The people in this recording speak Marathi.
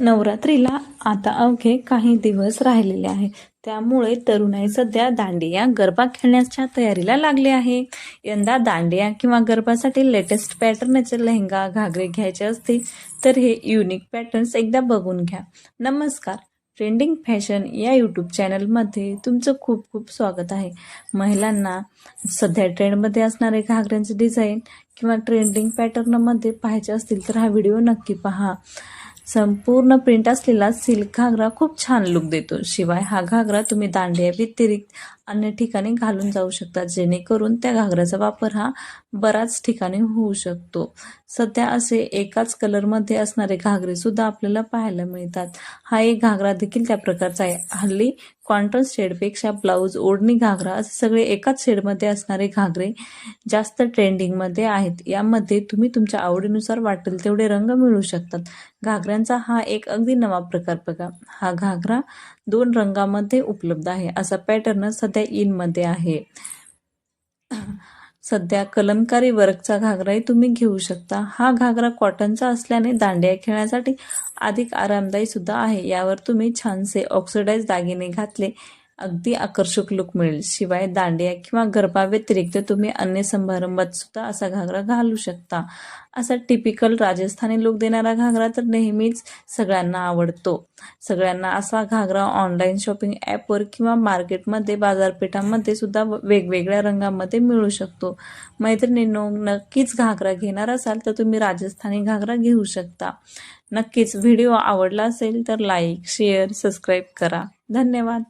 नवरात्रीला आता अवघे काही दिवस राहिलेले आहे. त्यामुळे तरुणाई सध्या दांडिया गरबा खेळण्याच्या तयारीला लागली आहे. यंदा दांडिया किंवा गरबासाठी लेटेस्ट पॅटर्नचे लेहंगा घागरे घ्यायचे असतील तर हे युनिक पॅटर्न्स एकदा बघून घ्या. नमस्कार. ट्रेंडिंग फॅशन या यूट्यूब चॅनलमध्ये तुमचं खूप खूप स्वागत आहे. महिलांना सध्या ट्रेंडमध्ये असणारे घागऱ्यांचे डिझाईन किंवा ट्रेंडिंग पॅटर्नमध्ये पाहायचे असतील तर हा व्हिडिओ नक्की पहा. संपूर्ण प्रिंट असलेला सिल्क घागरा खूप छान लुक देतो. शिवाय हा घागरा तुम्ही दांडिया व्यतिरिक्त अन्य ठिकाणी घालून जाऊ शकता. जेणेकरून त्या घागराचा वापर हा बराच ठिकाणी होऊ शकतो. सध्या असे एकाच कलरमध्ये असणारे घागरे सुद्धा आपल्याला पाहायला मिळतात. हा एक घागरा देखील त्या प्रकारचा आहे. हल्ली कॉन्ट्रास्ट शेडपेक्षा ब्लाऊज ओढणी घागरा असे सगळे एकाच शेडमध्ये असणारे घागरे जास्त ट्रेंडिंगमध्ये आहेत. यामध्ये तुम्ही तुमच्या आवडीनुसार वाटेल तेवढे रंग मिळू शकतात. घागऱ्यांचा हा एक अगदी नवा प्रकार बघा. हा घागरा दोन रंगामध्ये उपलब्ध आहे. असा पॅटर्न सध्या इनमध्ये आहे. सध्या कलमकारी वर्कचा घागराही तुम्ही घेऊ शकता. हा घागरा कॉटनचा असल्याने दांड्या खेळण्यासाठी अधिक आरामदायी सुद्धा आहे. यावर तुम्ही छानसे ऑक्सिडाईज दागिने घातले. अगदी आकर्षक लुक मिळेल. शिवाय दांडिया किंवा गरबाव्यतिरिक्त तुम्ही अन्य समारंभात सुद्धा असा घागरा घालू शकता. असा टिपिकल राजस्थानी लुक देणारा घागरा तर नेहमीच सगळ्यांना आवडतो. सगळ्यांना असा घागरा ऑनलाईन शॉपिंग ॲपवर किंवा मार्केटमध्ये बाजारपेठांमध्ये सुद्धा वेगवेगळ्या रंगामध्ये मिळू शकतो. मैत्रिणींनो नक्कीच घागरा घेणार असाल तर तुम्ही राजस्थानी घागरा घेऊ शकता. नक्कीच व्हिडिओ आवडला असेल तर लाईक शेअर सबस्क्राईब करा. धन्यवाद.